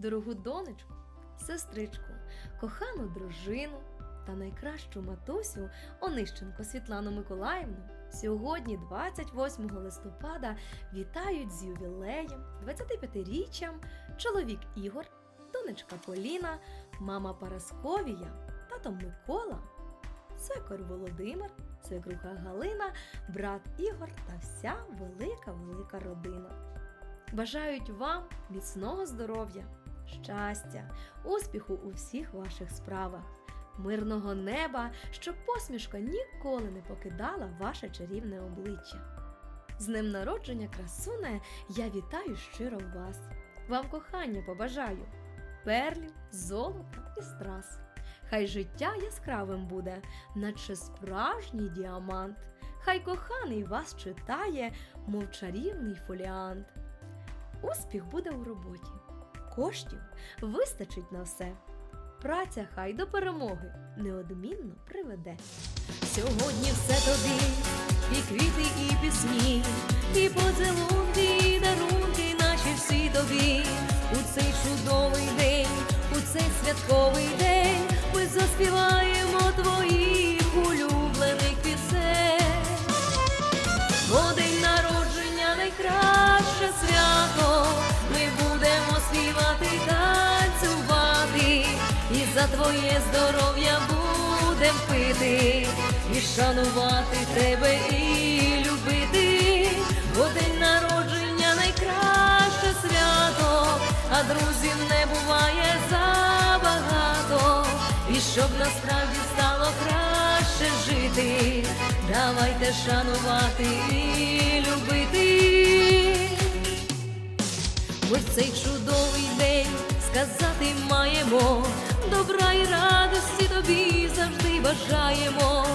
дорогу донечку, сестричку, кохану дружину та найкращу матусю Онищенко Світлану Миколаївну сьогодні, 28 листопада, вітають з ювілеєм, 25-річчям чоловік Ігор, донечка Поліна, мама Парасковія, тато Микола, свекор Володимир, свекруха Галина, брат Ігор та вся велика-велика родина. Бажають вам міцного здоров'я, щастя, успіху у всіх ваших справах, мирного неба, щоб посмішка ніколи не покидала ваше чарівне обличчя. З днем народження, красуне, я вітаю щиро вас. Вам кохання побажаю, перлів, золота і страз. Хай життя яскравим буде, наче справжній діамант. Хай коханий вас читає, мов чарівний фоліант. Успіх буде у роботі, коштів вистачить на все. Праця хай до перемоги неодмінно приведе. Сьогодні все тобі, і квіти, і пісні, і поцілунки, і дарунки наші всі тобі. У цей чудовий за твоє здоров'я будем пити, і шанувати тебе і любити. Бо день народження найкраще свято, а друзів не буває забагато. І щоб насправді стало краще жити, давайте шанувати і любити. В цей чудовий день сказати маємо добра і радості тобі завжди бажаємо,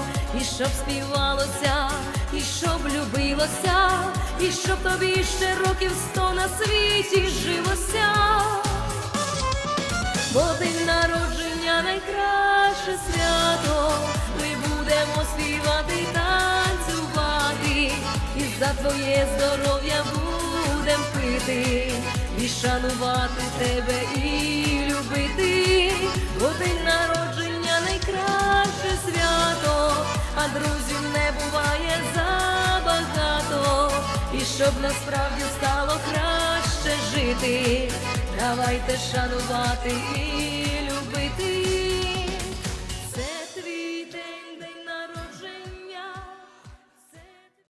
і щоб співалося, і щоб любилося, і щоб тобі ще років сто на світі жилося. Бо день народження найкраще свято, ми будемо співати, танцювати, і за твоє здоров'я будем пити, і шанувати тебе і любити, бо день народження найкраще свято, а друзів не буває забагато, і щоб насправді стало краще жити, давайте шанувати і